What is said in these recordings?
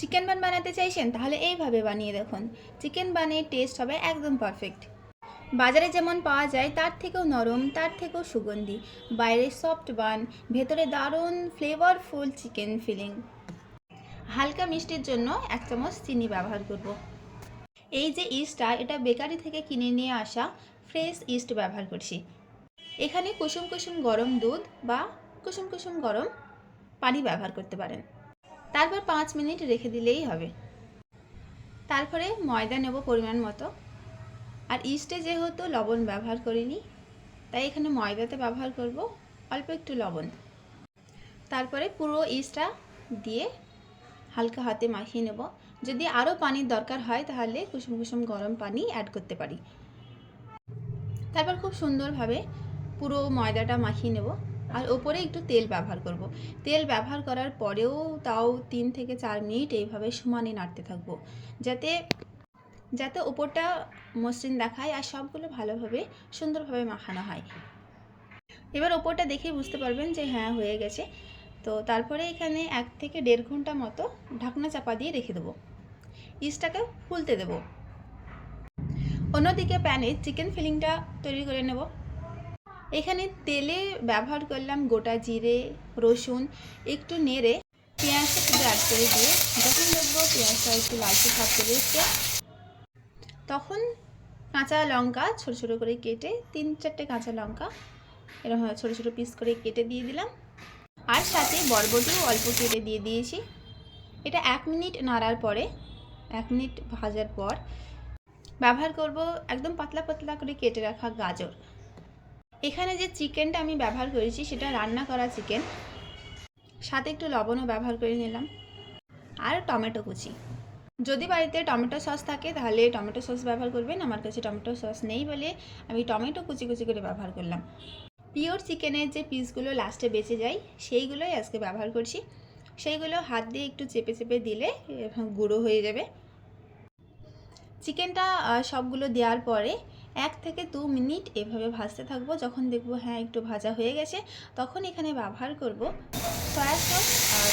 Chicken bun বানাতে চাইছেন, তাহলে এইভাবে বানিয়ে দেখুন। চিকেন বানের টেস্ট হবে একদম পারফেক্ট বাজারে যেমন পাওয়া যায়, তার থেকেও নরম, তার থেকেও সুগন্ধি। বাইরে সফট বান, ভেতরে দারুণ ফ্লেভারফুল চিকেন ফিলিং হালকা মিষ্টির জন্য এক চামচ চিনি ব্যবহার করব। এই যে ইস্টটা, এটা বেকারি থেকে কিনে নিয়ে আসা ফ্রেশ ইস্ট ব্যবহার করছি। এখানে কুসুম কুসুম গরম দুধ বা কুসুম কুসুম গরম পানি ব্যবহার করতে পারেন। তারপর পাঁচ মিনিট রেখে দিলেই হবে। তারপরে ময়দা নেব পরিমাণ মতো। আর ইস্টে যেহেতু লবণ ব্যবহার করিনি, তাই এখানে ময়দাতে ব্যবহার করব অল্প একটু লবণ। তারপরে পুরো ইস্টটা দিয়ে হালকা হাতে মাখিয়ে নেব। যদি আরও পানির দরকার হয় তাহলে কুসুম কুসুম গরম পানি অ্যাড করতে পারি। তারপর খুব সুন্দরভাবে পুরো ময়দাটা মাখিয়ে নেব। আর ওপরে একটু তেল ব্যবহার করব। তেল ব্যবহার করার পরেও তাও তিন থেকে চার মিনিট এইভাবে সমানে নাড়তে থাকব। যাতে যাতে ওপরটা মসৃণ দেখায় আর সবগুলো ভালোভাবে, সুন্দরভাবে মাখানো হয়। এবার ওপরটা দেখেই বুঝতে পারবেন যে হ্যাঁ হয়ে গেছে। তো তারপরে এখানে এক থেকে দেড় ঘণ্টা মতো ঢাকনা চাপা দিয়ে রেখে দেবো। ইস্টটাকে ফুলতে দেবো। অন্যদিকে প্যানে চিকেন ফিলিংটা তৈরি করে নেব। এখানে তেলে ব্যবহার করলাম গোটা জিরে, রসুন, একটু নেড়ে পেঁয়াজটা শুধু অ্যাড করে দিয়ে যখন দেখব পেঁয়াজটা একটু লালচে ভাব করে এসছে, তখন কাঁচা লঙ্কা ছোটো ছোটো করে কেটে, তিন চারটে কাঁচা লঙ্কা এরকম ছোটো ছোটো পিস করে কেটে দিয়ে দিলাম। আর সাথে বরবটিও অল্প কেটে দিয়ে দিয়েছি। এটা এক মিনিট নাড়ার পরে, এক মিনিট ভাজার পর ব্যবহার করব একদম পাতলা পাতলা করে কেটে রাখা গাজর। এখানে যে চিকেনটা আমি ব্যবহার করেছি, সেটা রান্না করা চিকেন। সাথে একটু লবণও ব্যবহার করে নিলাম। আর টমেটো কুচি। যদি বাড়িতে টমেটো সস থাকে, তাহলে টমেটো সস ব্যবহার করবেন। আমার কাছে টমেটো সস নেই বলে আমি টমেটো কুচি কুচি করে ব্যবহার করলাম। পিওর চিকেনের যে পিসগুলো লাস্টে বেঁচে যায়, সেইগুলোই আজকে ব্যবহার করছি। সেইগুলো হাত দিয়ে একটু চেপে চেপে দিলে গুঁড়ো হয়ে যাবে। চিকেনটা সবগুলো দেওয়ার পরে এক থেকে দু মিনিট এভাবে ভাজতে থাকব। যখন দেখব হ্যাঁ একটু ভাজা হয়ে গেছে, তখন এখানে ব্যবহার করব সয়া সস আর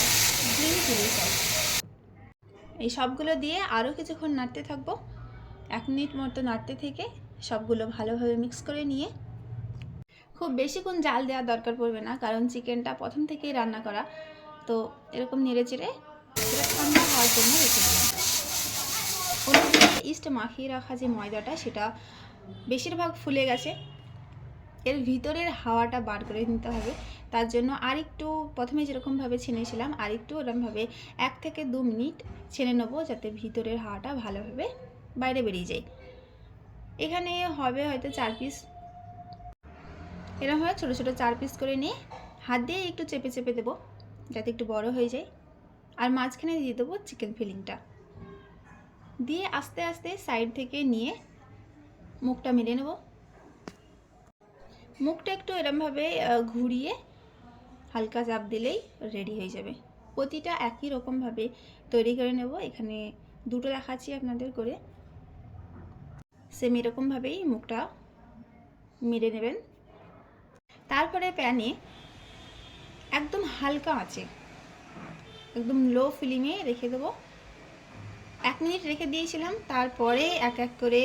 গ্রিন চিলি সস এই সবগুলো দিয়ে আরও কিছুক্ষণ নাড়তে থাকব। এক মিনিট মতো নাড়তে থেকে সবগুলো ভালোভাবে মিক্স করে নিয়ে। খুব বেশিক্ষণ জাল দেওয়ার দরকার পড়বে না, কারণ চিকেনটা প্রথম থেকেই রান্না করা। তো এরকম নেড়ে চেড়ে ঠান্ডা হওয়ার জন্য রেখে দিলাম। ইস্ট মাখিয়ে রাখা যে ময়দাটা, সেটা বেশিরভাগ ফুলে গেছে। এর ভিতরের হাওয়াটা বার করে নিতে হবে। তার জন্য আরেকটু প্রথমে যেরকমভাবে ছেনেছিলাম, আরেকটু ওরকমভাবে এক থেকে দু মিনিট ছেনে নেব যাতে ভিতরের হাওয়াটা ভালোভাবে বাইরে বেরিয়ে যায়। এখানে হবে হয়তো চার পিস এরকম ছোটো ছোটো চার পিস করে নিয়ে হাত দিয়ে একটু চেপে চেপে দেবো যাতে একটু বড় হয়ে যায়। আর মাঝখানে দিয়ে দেবো চিকেন ফিলিংটা দিয়ে আস্তে আস্তে সাইড থেকে নিয়ে মুখটা মেরে নেব। মুখটা একটু এরমভাবে ঘুরিয়ে হালকা চাপ দিলেই রেডি হয়ে যাবে। প্রতিটা একই রকমভাবে তৈরি করে নেব। এখানে দুটো দেখাচ্ছি আপনাদের করে। সেম এরকমভাবেই মুখটা মেরে নেবেন। তারপরে প্যানে একদম হালকা আছে একদম লো ফিলিমে রেখে দেবো। এক মিনিট রেখে দিয়েছিলাম। তারপরে এক এক করে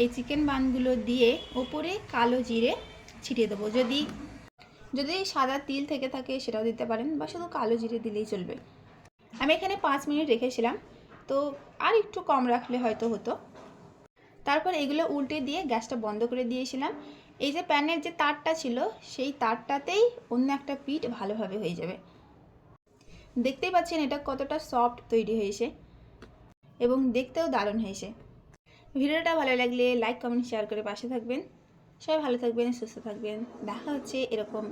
এই চিকেন বানগুলো দিয়ে ওপরে কালো জিরে ছিটিয়ে দেবো। যদি যদি সাদা তিল থেকে থাকে সেটাও দিতে পারেন বা শুধু কালো জিরে দিলেই চলবে। আমি এখানে পাঁচ মিনিট রেখেছিলাম। তো আর একটু কম রাখলে হয়তো হতো। তারপর এগুলো উল্টে দিয়ে গ্যাসটা বন্ধ করে দিয়েছিলাম। এই যে প্যানের যে তারটা ছিল, সেই তারটাতেই অন্য একটা পিঠ ভালোভাবে হয়ে যাবে। দেখতেই পাচ্ছেন এটা কতটা সফট তৈরি হয়েছে। এবং দেখতেও দারুণ হয়েছে। ভিডিওটা ভালো লাগলে লাইক কমেন্ট শেয়ার করে পাশে থাকবেন। সবাই ভালো থাকবেন, সুস্থ থাকবেন। দেখা হচ্ছে এরকম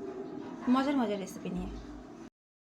মজার মজার রেসিপি নিয়ে।